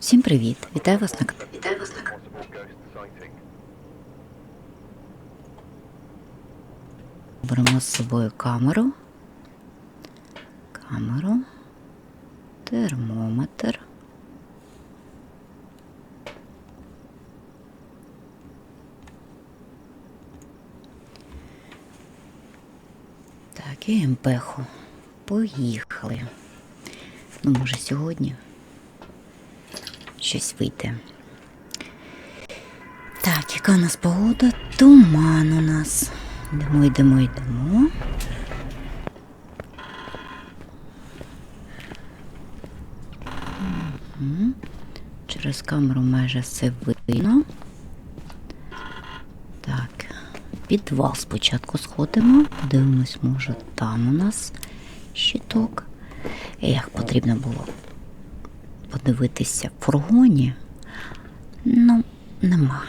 Всім привіт! Вітаю вас на Вітаю вас на Беремо з собою камеру. Камеру. Термометр. Так, і МПХу. Поїхали. Ну, може, сьогодні щось вийде. Так, яка у нас погода? Туман у нас. Йдемо, йдемо, йдемо. Через камеру майже все видно. Так, підвал спочатку сходимо, подивимось, може, там у нас щиток. Як потрібно було подивитися в фургоні. Ну, нема.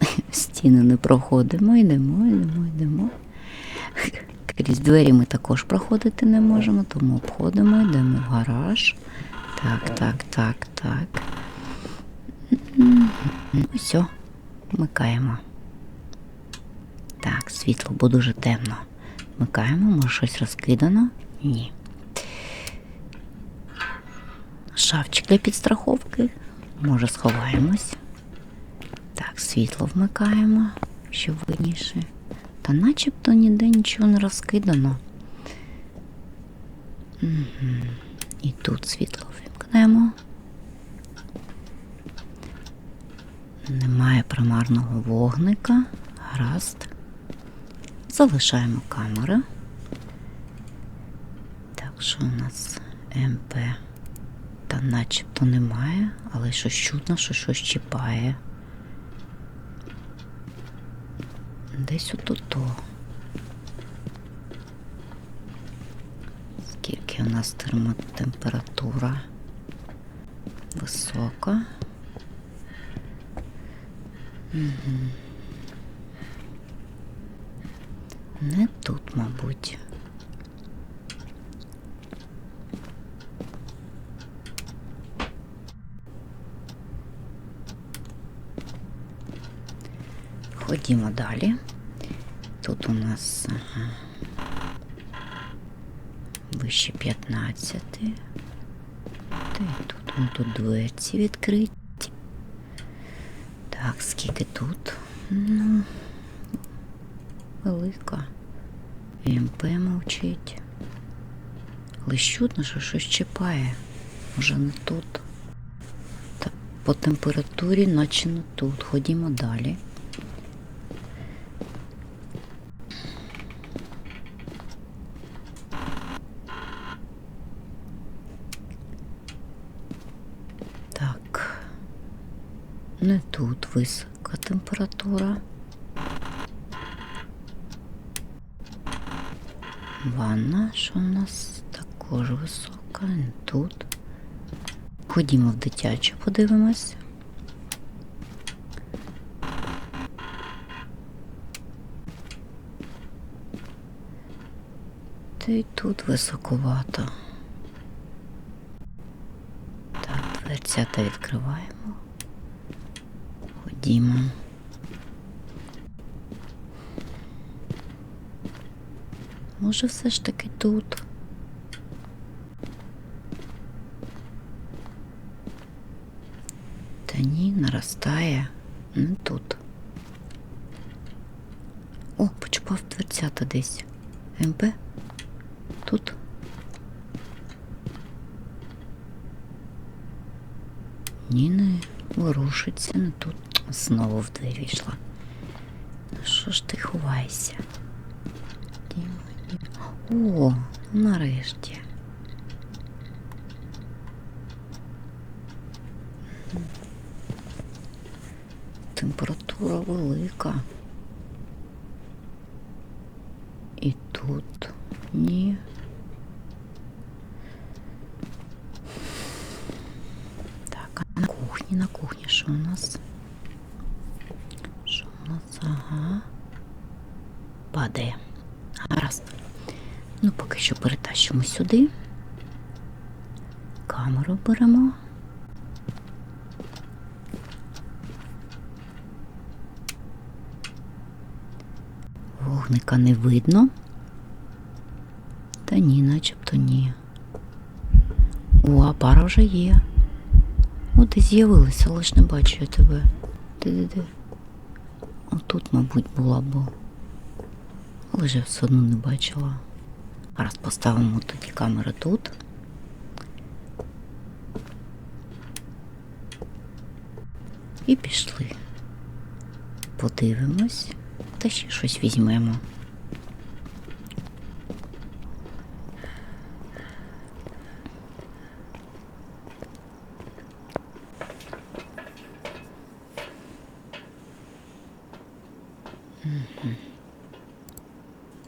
Стіни не проходимо, йдемо, йдемо, йдемо. Крізь двері ми також проходити не можемо, тому обходимо, йдемо в гараж. Так, так, так, так. Все, вмикаємо. Так, світло, бо дуже темно. Вмикаємо, може щось розкидано? Ні. Шафчик для підстраховки. Може, сховаємось. Так, світло вмикаємо, щоб видніше. Та начебто ніде нічого не розкидано. Угу. І тут світло вимкнемо. Немає примарного вогника. Гаразд. Залишаємо камери. Так, що у нас МП? Та начебто немає, але щось чутно, що щось чіпає. Десь отут-то. Скільки у нас термотемпература висока. Угу. Не тут, мабуть. Ходімо далі. Тут у нас ага, вище 15. Та й тут, вон тут дверці відкриті. Так, скільки тут? Ну, велика. МП мовчить. Але чутно, що щось чіпає. Може не тут. Та по температурі, наче не тут. Ходімо далі. Так. Не тут висока температура. Ванна, що у нас також висока, не тут. Ходімо в дитячу, подивимось. Та й тут високовато. Так, дверцята відкриваємо. Ходімо. Може, все ж таки тут. Та ні, наростає. Не тут. О, почупав дверцята десь. МП? Тут. Ні, не ворушиться, не тут. Знову в двері йшла. Ну що ж ти ховаєшся? О, нарешті. Температура велика. І тут ні. Що ми сюди. Камеру беремо. Вогника не видно. Та ні, начебто ні. О, а пара вже є. О, ти з'явилася, лиш не бачу я тебе. Де-де-де? Отут, мабуть, була б, бо. але ж я все одно не бачила. Зараз поставимо тоді камери тут. І пішли. Подивимось та ще щось візьмемо.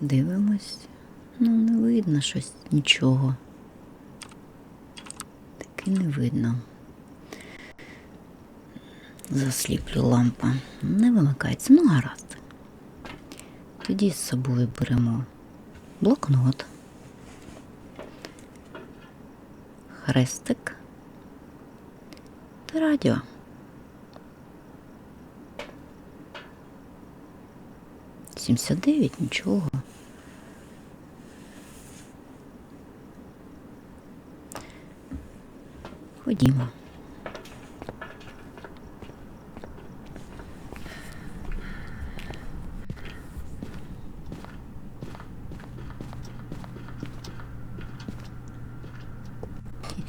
Дивимось. Видно щось нічого. Таки не видно. Засліплю лампа. Не вимикається. Ну, гаразд. Тоді з собою беремо блокнот, хрестик та радіо. Сімдесят дев'ять нічого. Ходімо.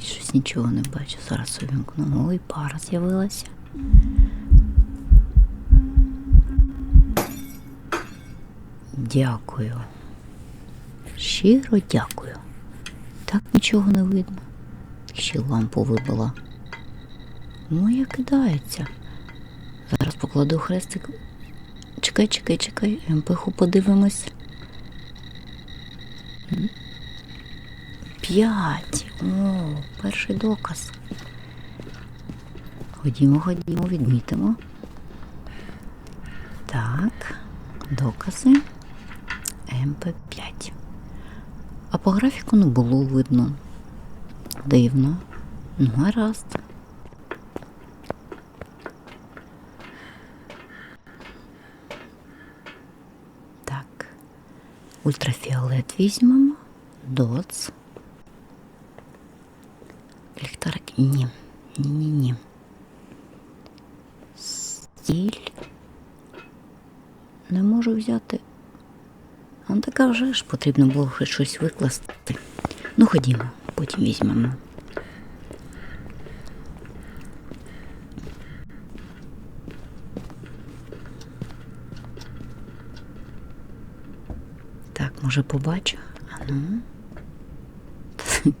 Щось нічого не бачу. Зараз увімкну. Ой, пара з'явилася. Дякую. Щиро дякую. Так нічого не видно. Ще лампу вибила. Моя кидається. Зараз покладу хрестик. Чекай, чекай, чекай, МПХу подивимось. П'ять. О, перший доказ. Ходімо, ходімо, відмітимо. Так, докази МП5. А по графіку не було видно. Дивно. Ну, гаразд. Так. Ультрафіолет візьмемо. Доц. Ліхтарик. Ні. Ні-ні-ні. Стіль. Не можу взяти. А така вже ж потрібно було щось викласти. Ну, ходімо, потім візьмемо. Так, може побачу? А ну.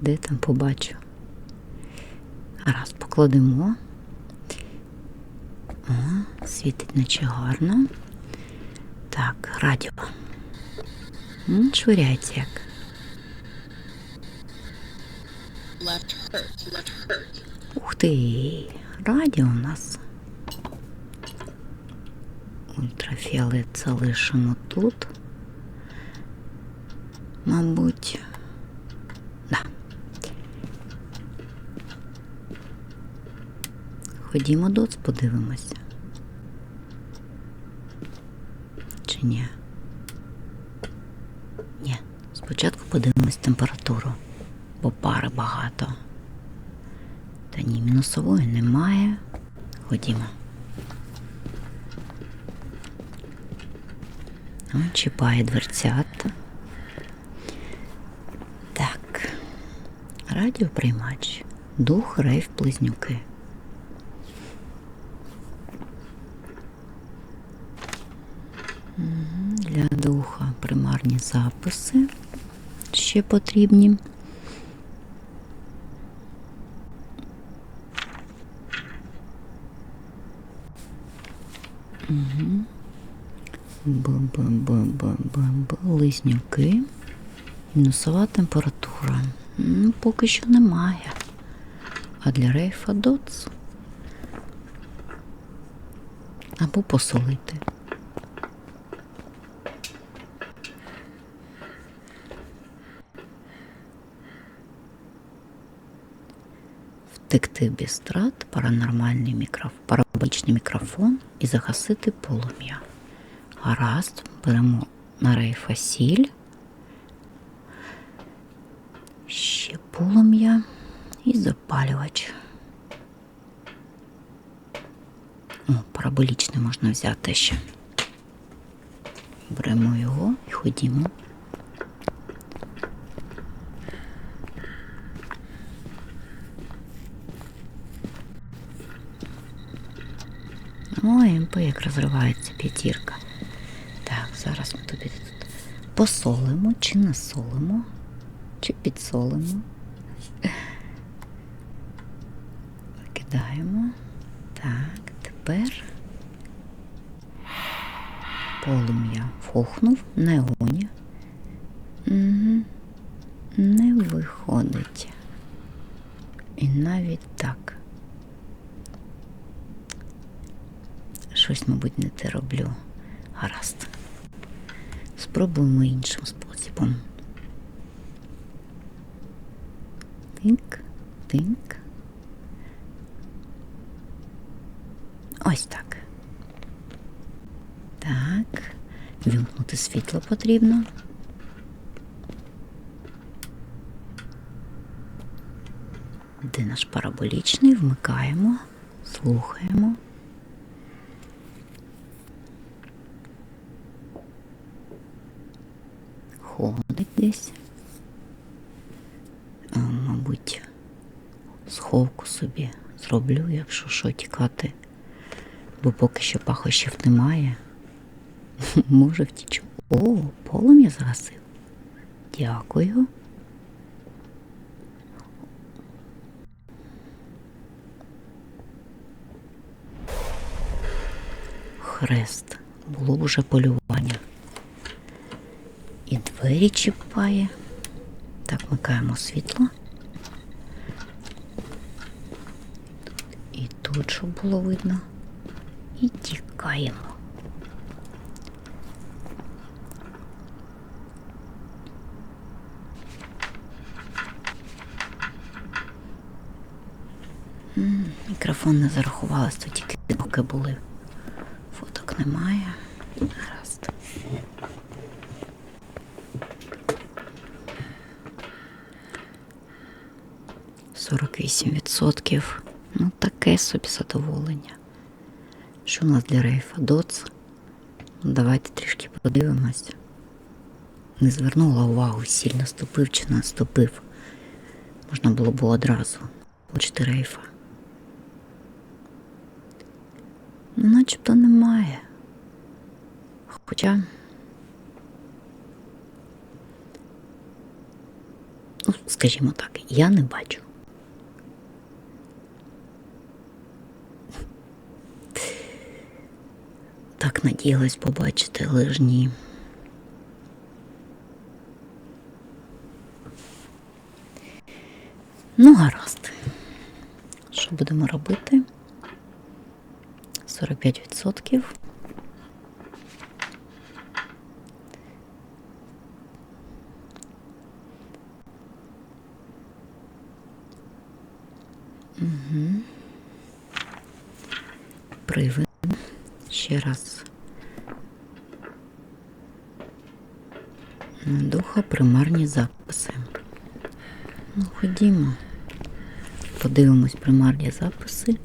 Де там побачу? Раз покладемо. О, світить наче гарно. Так, радіо. Швиряється як. Ух ти, радіо у нас. Ультрафіолет залишимо тут. Мабуть. Да. Ходімо доц, подивимося. Чи ні? Ні. Спочатку подивимось температуру, бо пари багато. Та ні, мінусової немає. Ходімо. О, чіпає дверцята. Так. Радіоприймач. Дух рейв близнюки. Для духа примарні записи ще потрібні. Б-б-б-б-б-б. Близнюки. Мінусова температура. Ну, поки що немає. А для рейфа доц. Або посолити. Втекти в бістрат, паранормальний мікрофон, параболічний мікрофон і загасити полум'я. Гаразд, беремо на рейфа сіль. Ще полум'я і запалювач. О, параболічний можна взяти ще. Беремо його і ходімо. Ой, МП як розривається п'ятірка. Ми тобі тут посолимо чи насолимо, чи підсолимо. Викидаємо. Так, тепер полум'я фохнув на гоні. Угу. Не виходить. І навіть так. Щось, мабуть, не те роблю. Гаразд. Спробуємо іншим способом. Тинк, тинк. Ось так. Так. Вімкнути світло потрібно. Де наш параболічний? Вмикаємо, слухаємо. Ходить десь. А, мабуть, сховку собі зроблю, якщо що тікати, бо поки що пахощів немає. Може втічу. О, полум'я загасив. Дякую. Хрест. Було б уже полювання. І двері чіпає. Так, вмикаємо світло. І тут, щоб було видно. І тікаємо. Мікрофон не зарахувалось, то тільки поки були. Фоток немає. Гаразд. Сорок вісім відсотків. Ну, таке собі задоволення. Що у нас для рейфа? Доц? Ну, давайте трішки подивимось. Не звернула увагу, сильно ступив чи не ступив. Можна було б одразу. Хочете рейфа. Ну, начебто немає. Хоча. Ну, скажімо так, я не бачу. Так надіялась побачити, але ж ні. Ну, гаразд. Що будемо робити? 45%. Угу. Привид. Ще раз. Духа примарні записи. Ну, ходімо. Подивимось примарні записи.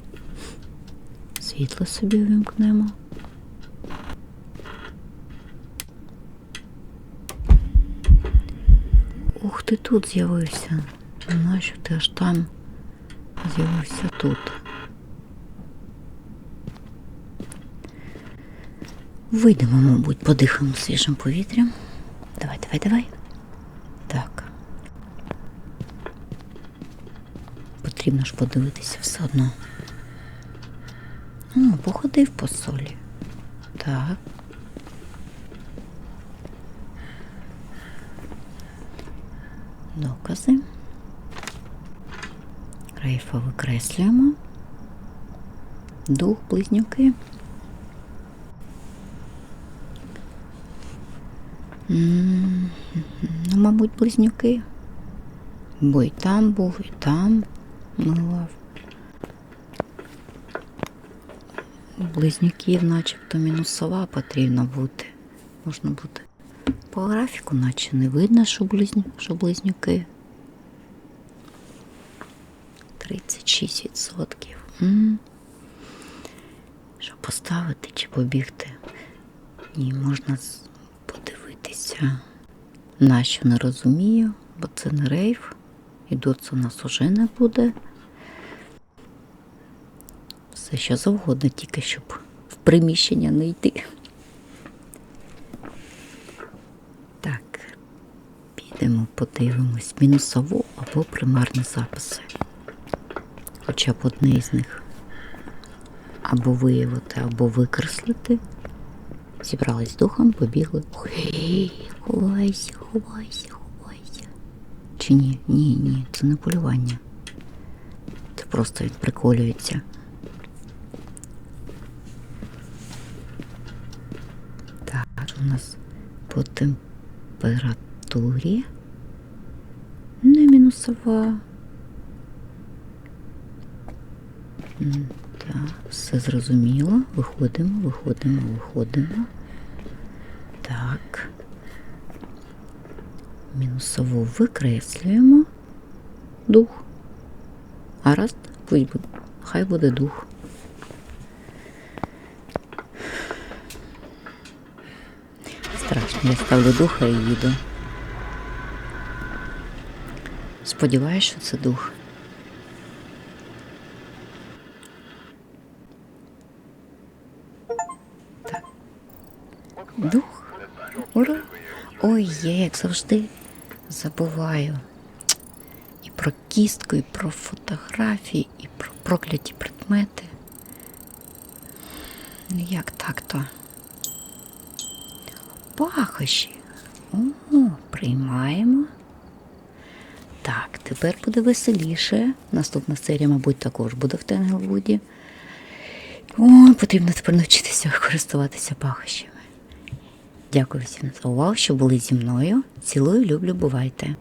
Світло собі вимкнемо. Ух ти тут з'явився. Нащо ти аж там з'явився тут? Вийдемо, мабуть, подихаємо свіжим повітрям. Давай, давай. Так. Потрібно ж подивитися все одно. Ну, походив по солі. Так. Докази. Рейфа викреслюємо. Дух, близнюки. М, Ну, мабуть, близнюки. Бо і там був, і там милував. Близнюків начебто мінусова потрібна бути. Можна бути. По графіку наче не видно, що, близню, що близнюки. 36%. М. Що поставити чи побігти? Ні, можна подивитися. Нащо не розумію, бо це не рейв. І доц у нас уже не буде. Все що завгодно, тільки щоб в приміщення не йти. Так, підемо, подивимось мінусову або примарні записи. Хоча б одне із них. Або виявити, або викреслити. Зібрались духом, побігли. Ховайся, ховайся, ховайся. Чи ні? Ні, ні, це не полювання. Це просто він приколюється. Так, у нас по температурі не мінусова. Так, все зрозуміло. Виходимо, виходимо, виходимо. Так. Мінусову викреслюємо. Дух. Гаразд. Хай буде дух. Страшно, я ставлю духа і їду. Сподіваюсь, що це дух. Так. Дух. Ура! Ой, я як завжди забуваю. І про кістку, і про фотографії, і про прокляті предмети. Ну як так-то? Пахощі. О, приймаємо. Так, тепер буде веселіше. Наступна серія, мабуть, також буде в Тенгелвуді. О, потрібно тепер навчитися користуватися пахощами. Дякую всім за увагу, що були зі мною. Цілую, люблю, бувайте.